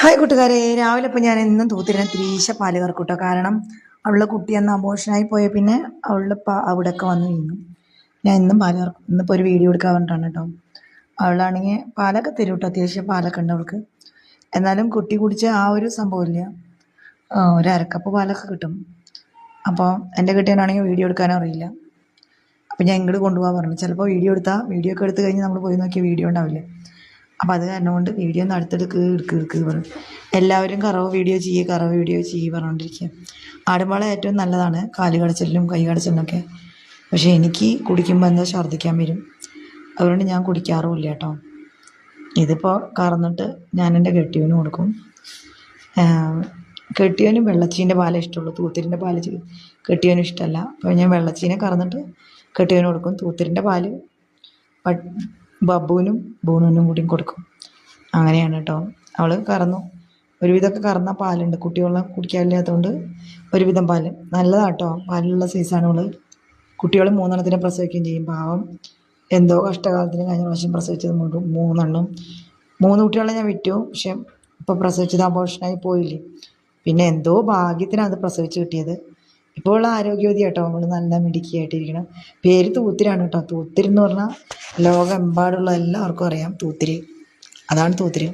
Hi കൂട്ടുകാരെ. രാവിലെ ഇപ്പം ഞാൻ എന്നും തൂത്തിരുന്ന ത്രീശ പാൽ കറക്കൂട്ടോ. കാരണം അവളുടെ കുട്ടി അന്ന് അബോഷനായി പോയ പിന്നെ അവളുടെ പാ അവിടെയൊക്കെ വന്നു വീണു ഞാൻ എന്നും പാൽ കറക്കും. ഇന്നിപ്പോൾ ഒരു വീഡിയോ എടുക്കാൻ വേണ്ടിയിട്ടാണ് കേട്ടോ. അവളാണെങ്കിൽ പാലൊക്കെ തരും കേട്ടോ. അത്യാവശ്യം പാലൊക്കെ ഉണ്ട് അവൾക്ക്. എന്നാലും കുട്ടി കുടിച്ച ആ ഒരു സംഭവമില്ല ഒരു അരക്കപ്പ് പാലൊക്കെ കിട്ടും. അപ്പോൾ എന്റെ കിട്ടിയാണെങ്കിൽ വീഡിയോ എടുക്കാനും അറിയില്ല. അപ്പം ഞാൻ ഇങ്ങോട്ട് കൊണ്ടുപോകാൻ പറഞ്ഞു. ചിലപ്പോൾ വീഡിയോ എടുത്താൽ വീഡിയോ ഒക്കെ എടുത്തു കഴിഞ്ഞ് നമ്മൾ പോയി നോക്കിയ വീഡിയോ ഉണ്ടാവില്ല? അപ്പം അത് കാരണം കൊണ്ട് വീഡിയോ ഒന്ന് അടുത്തെടുക്ക് എടുക്ക് എടുക്ക് പറഞ്ഞു. എല്ലാവരും കറവ് വീഡിയോ ചെയ്യ് കറവ് വീഡിയോ ചെയ്യ് പറഞ്ഞുകൊണ്ടിരിക്കുക ആടുമ്പാള ഏറ്റവും നല്ലതാണ് കാൽ കടച്ചിലും കൈ കടച്ചിലിനൊക്കെ. പക്ഷേ എനിക്ക് കുടിക്കുമ്പോൾ എന്താ ഛർദ്ദിക്കാൻ വരും? അതുകൊണ്ട് ഞാൻ കുടിക്കാറുമില്ല കേട്ടോ. ഇതിപ്പോൾ കറന്നിട്ട് ഞാൻ എന്റെ കെട്ടിയവന് കൊടുക്കും. കെട്ടിയവനും വെള്ളച്ചീന്റെ പാലേ ഇഷ്ടമുള്ളൂ. തൂത്തിരിന്റെ പാൽ കെട്ടിയവന് ഇഷ്ടമല്ല. അപ്പോൾ ഞാൻ വെള്ളച്ചീനെ കറന്നിട്ട് കെട്ടിയവന് കൊടുക്കും. തൂത്തിരിന്റെ പാൽ ബബ്ബുവിനും ബൂണുവിനും കൂടിയും കൊടുക്കും. അങ്ങനെയാണ് കേട്ടോ അവൾ കറന്നു. ഒരുവിധമൊക്കെ കറന്ന പാലുണ്ട്. കുട്ടികളെ കുടിക്കാനില്ലാത്തതുകൊണ്ട് ഒരുവിധം പാൽ. നല്ലതാണ് കേട്ടോ പാലുള്ള സൈസാണ് അവൾ. കുട്ടികൾ മൂന്നെണ്ണത്തിനെ പ്രസവിക്കുകയും ചെയ്യും. പാവം. എന്തോ കഷ്ടകാലത്തിന് കഴിഞ്ഞ പ്രാവശ്യം പ്രസവിച്ചത് മൂന്നെണ്ണം. മൂന്ന് കുട്ടികളെ ഞാൻ വിറ്റു. പക്ഷെ ഇപ്പോൾ പ്രസവിച്ചത് അബോഷനായി പോയില്ലേ? പിന്നെ എന്തോ ഭാഗ്യത്തിനാണ് അത് പ്രസവിച്ച് കിട്ടിയത്. ഇപ്പോൾ ആരോഗ്യവതി കേട്ടോ അവൾ നല്ല മിടുക്കിയായിട്ടിരിക്കണം. പേര് തൂത്തിരാണ് കേട്ടോ. തൂത്തിരി എന്ന് പറഞ്ഞാൽ ലോകമെമ്പാടുള്ള എല്ലാവർക്കും അറിയാം. തൂത്തിരി. അതാണ് തൂത്തിരി.